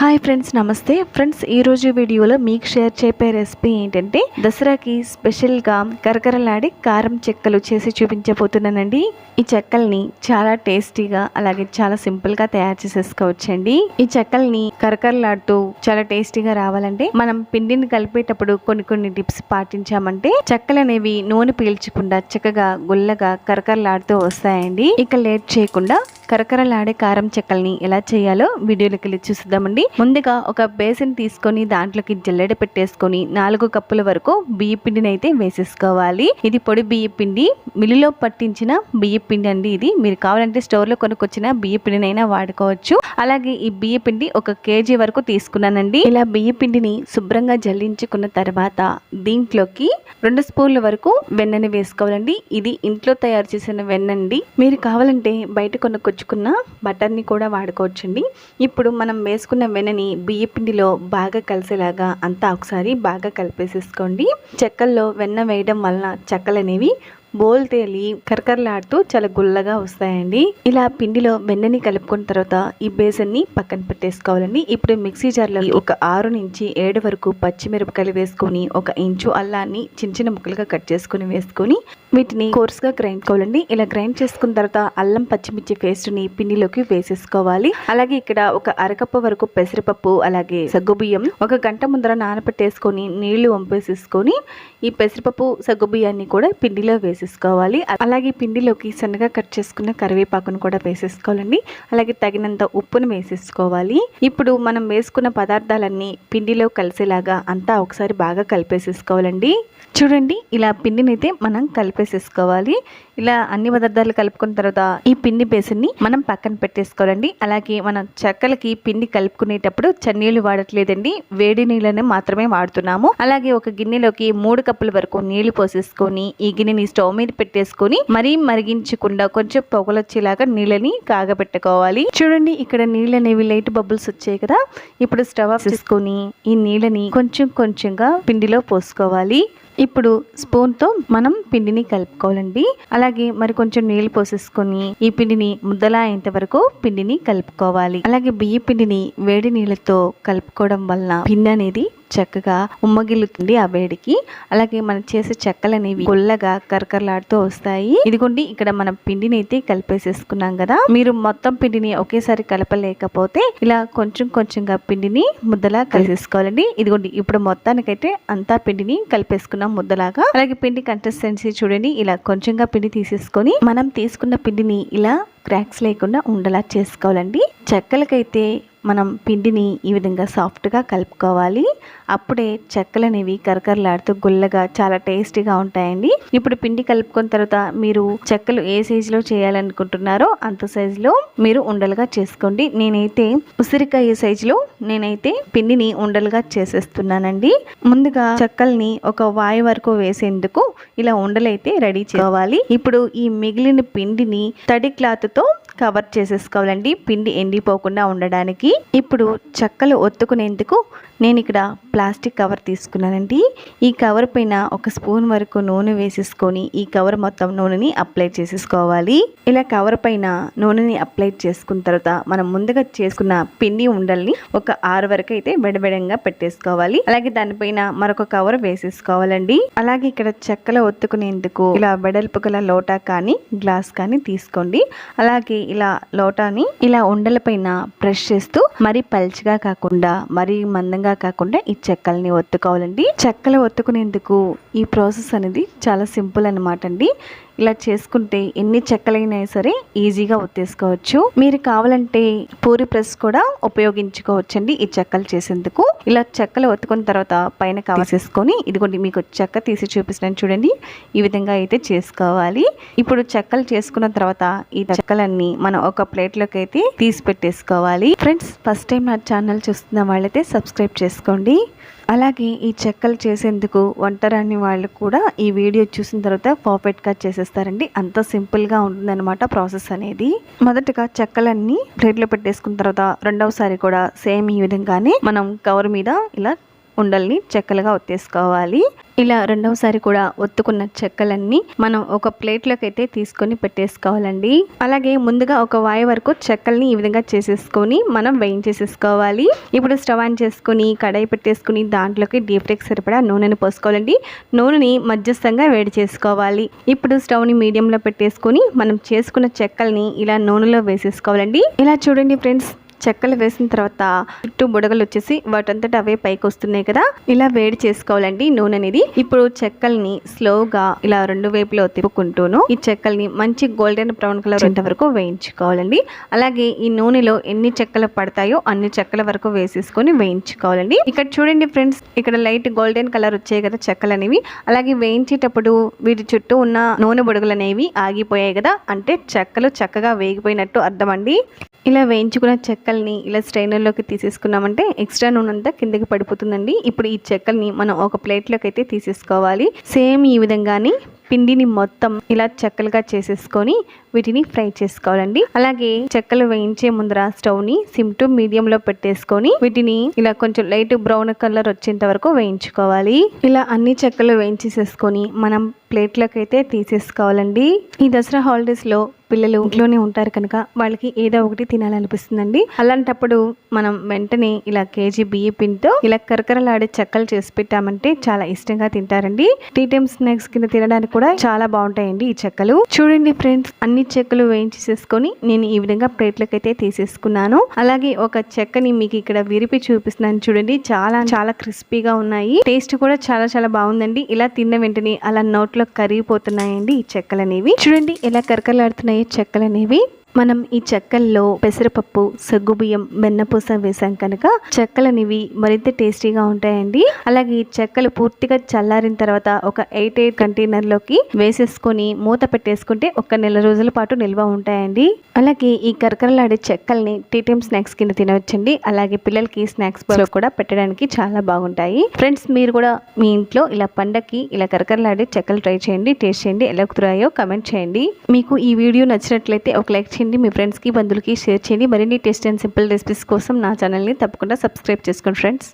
Hi friends నమస్తే. Friends ఈ రోజు వీడియోలో మీకు షేర్ చేపే రెసిపీ ఏంటంటే దసరాకి స్పెషల్గా కరకరలాడి కారం చెక్కలు చేసి చూపించబోతున్నానండి. ఈ చెక్కల్ని చాలా టేస్టీగా అలాగే చాలా సింపుల్గా తయారు చేసేసుకోవచ్చండి. ఈ చెక్కల్ని కరకరలాడుతూ చాలా టేస్టీగా రావాలంటే మనం పిండిని కలిపేటప్పుడు కొన్ని కొన్ని టిప్స్ పాటించామంటే చెక్కలు అనేవి నూనె పీల్చకుండా చక్కగా గుల్లగా కరకరలాడుతూ వస్తాయండి. ఇక లేట్ చేయకుండా కరకరలాడే కారం చెక్కల్ని ఎలా చేయాలో వీడియోలోకి వెళ్ళి చూసిద్దామండి. ముందుగా ఒక బేసిన్ తీసుకొని దాంట్లోకి జల్లెడ పెట్టేసుకొని నాలుగు కప్పుల వరకు బియ్య పిండిని అయితే వేసేసుకోవాలి. ఇది పొడి బియ్య పిండి. మిల్లులో పట్టించిన బియ్య పిండి అండి ఇది. మీరు కావాలంటే స్టోర్లో కొనుక్కొచ్చిన బియ్య పిండినైనా వాడుకోవచ్చు. అలాగే ఈ బియ్య పిండి ఒక కేజీ వరకు తీసుకున్నానండి. ఇలా బియ్య పిండిని శుభ్రంగా జల్లించుకున్న తర్వాత దీంట్లోకి రెండు స్పూన్ల వరకు వెన్నని వేసుకోవాలండి. ఇది ఇంట్లో తయారు చేసిన వెన్నండి. మీరు కావాలంటే బయట కొనుక్కొచ్చుకున్న బటర్ని కూడా వాడుకోవచ్చండి. ఇప్పుడు మనం వేసుకున్న వెన్నని బియ్య పిండిలో బాగా కలిసేలాగా అంతా ఒకసారి బాగా కలిపేసేసుకోండి. చెక్కల్లో వెన్న వేయడం వలన చెక్కలు అనేవి బోల్ తేలి కరకరలాడుతూ చాలా గుల్లగా వస్తాయండి. ఇలా పిండిలో వెన్నని కలుపుకున్న తర్వాత ఈ బేసన్ని పక్కన పెట్టేసుకోవాలండి. ఇప్పుడు మిక్సీ జార్లో ఒక ఆరు నుంచి ఏడు వరకు పచ్చిమిరపకాయలు వేసుకొని ఒక ఇంచు అల్లాన్ని చిన్న చిన్న ముక్కలుగా కట్ చేసుకొని వేసుకొని వీటిని కోర్స్గా గ్రైండ్ చేసుకోవాలండి. ఇలా గ్రైండ్ చేసుకున్న తర్వాత అల్లం పచ్చిమిర్చి పేస్ట్ని పిండిలోకి వేసేసుకోవాలి. అలాగే ఇక్కడ ఒక అరకప్పు వరకు పెసరపప్పు అలాగే సగ్గుబియ్యం ఒక గంట ముందర నానబెట్టేసుకొని నీళ్ళు వంపేసేసుకొని ఈ పెసరపప్పు సగ్గుబియ్యాన్ని కూడా పిండిలో వేసేసుకోవాలి. అలాగే పిండిలోకి సన్నగా కట్ చేసుకున్న కరివేపాకును కూడా వేసేసుకోవాలండి. అలాగే తగినంత ఉప్పును వేసేసుకోవాలి. ఇప్పుడు మనం వేసుకున్న పదార్థాలన్నీ పిండిలో కలిసేలాగా అంతా ఒకసారి బాగా కలిపేసేసుకోవాలండి. చూడండి ఇలా పిండిని అయితే మనం కలిపేసేసుకోవాలి. ఇలా అన్ని పదార్థాలు కలుపుకున్న తర్వాత ఈ పిండి బేసిన్ని మనం పక్కన పెట్టేసుకోవాలండి. అలాగే మనం చెక్కలకి పిండి కలుపుకునేటప్పుడు చన్నీళ్ళు వాడట్లేదండి. వేడి నీళ్ళని మాత్రమే వాడుతున్నాము. అలాగే ఒక గిన్నెలోకి మూడు కప్పుల వరకు నీళ్ళు పోసేసుకొని ఈ గిన్నెని స్టవ్ మీద పెట్టేసుకొని మరీ మరిగించకుండా కొంచెం పొగలొచ్చేలాగా నీళ్ళని కాగబెట్టుకోవాలి. చూడండి ఇక్కడ నీళ్ళు అనేవి లైట్ బబుల్స్ వచ్చాయి కదా? ఇప్పుడు స్టవ్ ఆఫ్ చేసుకొని ఈ నీళ్ళని కొంచెం కొంచెంగా పిండిలో పోసుకోవాలి. ఇప్పుడు స్పూన్తో మనం పిండిని కలుపుకోవాలండి. అలాగే మరి కొంచెం నీళ్ళు పోసేసుకొని ఈ పిండిని ముద్దలా అయ్యేంత వరకు పిండిని కలుపుకోవాలి. అలాగే బియ్య పిండిని వేడి నీళ్ళతో కలుపుకోవడం వలన పిండి అనేది చక్కగా ఉమ్మగిల్లుతుంది ఆ వేడికి. అలాగే మనం చేసే చెక్కలు అనేవి గుల్లగా కరకరలాడుతూ వస్తాయి. ఇదిగోండి ఇక్కడ మనం పిండిని అయితే కలిపేసేసుకున్నాం కదా. మీరు మొత్తం పిండిని ఒకేసారి కలపలేకపోతే ఇలా కొంచెం కొంచెంగా పిండిని ముద్దలా కలిసేసుకోవాలండి. ఇదిగోండి ఇప్పుడు మొత్తానికైతే అంతా పిండిని కలిపేసుకున్నాం ముద్దలాగా. అలాగే పిండి కన్సిస్టెన్సీ చూడండి ఇలా కొంచెంగా పిండి తీసేసుకొని మనం తీసుకున్న పిండిని ఇలా క్రాక్స్ లేకుండా ఉండలా చేసుకోవాలండి. చెక్కలకైతే మనం పిండిని ఈ విధంగా సాఫ్ట్గా కలుపుకోవాలి. అప్పుడే చెక్కలు అనేవి కరకరలాడుతూ గుల్లగా చాలా టేస్టీగా ఉంటాయండి. ఇప్పుడు పిండి కలుపుకున్న తర్వాత మీరు చెక్కలు ఏ సైజులో చేయాలనుకుంటున్నారో అంత సైజులో మీరు ఉండలుగా చేసుకోండి. నేనైతే ఉసిరికాయ సైజులో నేనైతే పిండిని ఉండలుగా చేసేస్తున్నానండి. ముందుగా చెక్కల్ని ఒక వాయి వరకు వేసేందుకు ఇలా ఉండలైతే రెడీ చేసుకోవాలి. ఇప్పుడు ఈ మిగిలిన పిండిని తడి క్లాత్తో కవర్ చేసేసుకోవాలండి. పిండి ఎండిపోకుండా ఉండడానికి. ఇప్పుడు చెక్కలు ఒత్తుకునేందుకు నేను ఇక్కడ ప్లాస్టిక్ కవర్ తీసుకున్నానండి. ఈ కవర్ పైన ఒక స్పూన్ వరకు నూనె వేసేసుకొని ఈ కవర్ మొత్తం నూనెని అప్లై చేసేసుకోవాలి. ఇలా కవర్ పైన నూనెని అప్లై చేసుకున్న తర్వాత మనం ముందుగా చేసుకున్న పిండి ఉండల్ని ఒక ఆరు వరకు అయితే బెడబెడంగా పెట్టేసుకోవాలి. అలాగే దానిపైన మరొక కవర్ వేసేసుకోవాలండి. అలాగే ఇక్కడ చెక్కలు ఒత్తుకునేందుకు ఇలా వెడల్పు గల లోటా కానీ గ్లాస్ కానీ తీసుకోండి. అలాగే ఇలా లోటాని ఇలా ఉండల పైన బ్రష్ చేస్తూ మరి పల్చగా కాకుండా మరి మందంగా కాకుండా ఈ చెక్కల్ని ఒత్తుకోవాలండి. చెక్కలు ఒత్తుకునేందుకు ఈ ప్రాసెస్ అనేది చాలా సింపుల్ అనమాట అండి. ఇలా చేసుకుంటే ఎన్ని చెక్కలైనా సరే ఈజీగా ఒత్తేసుకోవచ్చు. మీరు కావాలంటే పూరి ప్రెస్ కూడా ఉపయోగించుకోవచ్చండి ఈ చెక్కలు చేసేందుకు. ఇలా చెక్కలు ఒత్తుకున్న తర్వాత పైన కాసేసుకొని ఇదిగోండి మీకు చెక్క తీసి చూపిస్తున్నాను చూడండి. ఈ విధంగా అయితే చేసుకోవాలి. ఇప్పుడు చెక్కలు చేసుకున్న తర్వాత ఈ చెక్కలన్నీ మనం ఒక ప్లేట్లోకి అయితే తీసి పెట్టేసుకోవాలి. ఫ్రెండ్స్ ఫస్ట్ టైం నా ఛానల్ చూస్తున్న వాళ్ళైతే సబ్స్క్రైబ్ చేసుకోండి. అలాగే ఈ చెక్కలు చేసేందుకు వంటరాని వాళ్ళు కూడా ఈ వీడియో చూసిన తర్వాత పర్ఫెక్ట్గా చేసేస్తారండి. అంత సింపుల్గా ఉంటుందన్నమాట ప్రాసెస్ అనేది. మొదటగా చెక్కలన్నీ ప్లేట్లో పెట్టేసుకున్న తర్వాత రెండవసారి కూడా సేమ్ ఈ విధంగానే మనం కవర్ మీద ఇలా ఉండల్ని చెక్కలుగా ఒత్తేసుకోవాలి. ఇలా రెండవసారి కూడా ఒత్తుకున్న చెక్కలన్నీ మనం ఒక ప్లేట్లోకి అయితే తీసుకొని పెట్టేసుకోవాలండి. అలాగే ముందుగా ఒక వాయి వరకు చెక్కల్ని ఈ విధంగా చేసేసుకొని మనం వేయించేసేసుకోవాలి. ఇప్పుడు స్టవ్ ఆన్ చేసుకుని కడాయి పెట్టేసుకుని దాంట్లోకి డీప్ ఫ్రైకి సరిపడా నూనెని పోసుకోవాలండి. నూనెని మధ్యస్థంగా వేడి చేసుకోవాలి. ఇప్పుడు స్టవ్ని మీడియంలో పెట్టేసుకొని మనం చేసుకున్న చెక్కల్ని ఇలా నూనెలో వేసేసుకోవాలండి. ఇలా చూడండి ఫ్రెండ్స్ చెక్కలు వేసిన తర్వాత చుట్టూ బుడగలు వచ్చేసి వాటంతట అవే పైకి వస్తున్నాయి కదా. ఇలా వేడి చేసుకోవాలండి నూనె అనేది. ఇప్పుడు చెక్కల్ని స్లోగా ఇలా రెండు వైపులో తిప్పుకుంటూను ఈ చెక్కల్ని మంచి గోల్డెన్ బ్రౌన్ కలర్ వచ్చేంత వరకు వేయించుకోవాలండి. అలాగే ఈ నూనెలో ఎన్ని చెక్కలు పడతాయో అన్ని చెక్కల వరకు వేసేసుకొని వేయించుకోవాలండి. ఇక్కడ చూడండి ఫ్రెండ్స్ ఇక్కడ లైట్ గోల్డెన్ కలర్ వచ్చాయి కదా చెక్కలు అనేవి. అలాగే వేయించేటప్పుడు వీటి చుట్టూ ఉన్న నూనె బుడగలు అనేవి ఆగిపోయాయి కదా. అంటే చెక్కలు చక్కగా వేగిపోయినట్టు అర్థం అండి ఇలా వేయించుకున్న చెక్క చెక్కల్ని ఇలా స్ట్రైనర్లోకి తీసేసుకున్నామంటే ఎక్స్ట్రా నూనె అంతా కిందకి పడిపోతుందండి. ఇప్పుడు ఈ చెక్కల్ని మనం ఒక ప్లేట్లోకి అయితే తీసేసుకోవాలి. సేమ్ ఈ విధంగానే పిండిని మొత్తం ఇలా చెక్కలుగా చేసేసుకొని వీటిని ఫ్రై చేసుకోవాలండి. అలాగే చెక్కలు వేయించే ముందర స్టవ్ని సిమ్ టు మీడియం లో పెట్టేసుకొని వీటిని ఇలా కొంచెం లైట్ బ్రౌన్ కలర్ వచ్చేంత వరకు వేయించుకోవాలి. ఇలా అన్ని చెక్కలు వేయించేసేసుకొని మనం ప్లేట్లోకి అయితే తీసేసుకోవాలండి. ఈ దసరా హాలిడేస్లో పిల్లలు ఇంట్లోనే ఉంటారు కనుక వాళ్ళకి ఏదో ఒకటి తినాలనిపిస్తుందండి. అలాంటప్పుడు మనం వెంటనే ఇలా కేజీ బియ్య పిండితో ఇలా కరకరలాడే చెక్కలు చేసి పెట్టామంటే చాలా ఇష్టంగా తింటారండి. టీ టైమ్ స్నాక్స్ కింద తినడానికి కూడా చాలా బాగుంటాయండి ఈ చెక్కలు. చూడండి ఫ్రెండ్స్ అన్ని చెక్కలు వేయించేసేసుకొని నేను ఈ విధంగా ప్లేట్లకైతే తీసేసుకున్నాను. అలాగే ఒక చెక్కని మీకు ఇక్కడ విరిపి చూపిస్తున్నాను చూడండి చాలా చాలా క్రిస్పీగా ఉన్నాయి. టేస్ట్ కూడా చాలా చాలా బాగుందండి. ఇలా తిన్న వెంటనే అలా నోట్లో కరిగిపోతున్నాయండి ఈ చెక్కలు అనేవి చూడండి ఎలా కరకలాడుతున్నాయి చెక్కలు అనేవి మనం ఈ చెక్కల్లో పెసరపప్పు సగ్గుబియ్యం వెన్నపూస వేసాం కనుక చెక్కలు అనేవి మరింత టేస్టీగా ఉంటాయండి. అలాగే ఈ చెక్కలు పూర్తిగా చల్లారిన తర్వాత ఒక ఎయిట్ ఎయిట్ కంటైనర్లోకి వేసేసుకొని మూత పెట్టేసుకుంటే ఒక నెల రోజుల పాటు నిల్వ ఉంటాయండి. అలాగే ఈ కరకరలాడే చెక్కల్ని టీ టైమ్ స్నాక్స్ కింద తినవచ్చండి. అలాగే పిల్లలకి స్నాక్స్లో కూడా పెట్టడానికి చాలా బాగుంటాయి. ఫ్రెండ్స్ మీరు కూడా మీ ఇంట్లో ఇలా పండక్కి ఇలా కరకరలాడే చెక్కలు ట్రై చేయండి టేస్ట్ చేయండి ఎలా కుదిరాయో కమెంట్ చేయండి. మీకు ఈ వీడియో నచ్చినట్లయితే ఒక లైక్ చేయండి మీ ఫ్రెండ్స్కి బంధువులకి షేర్ చేయండి. మరిన్ని టేస్ట్ అండ్ సింపుల్ రెసిపీస్ కోసం నా ఛానల్ని తప్పకుండా సబ్స్క్రైబ్ చేసుకోండి ఫ్రెండ్స్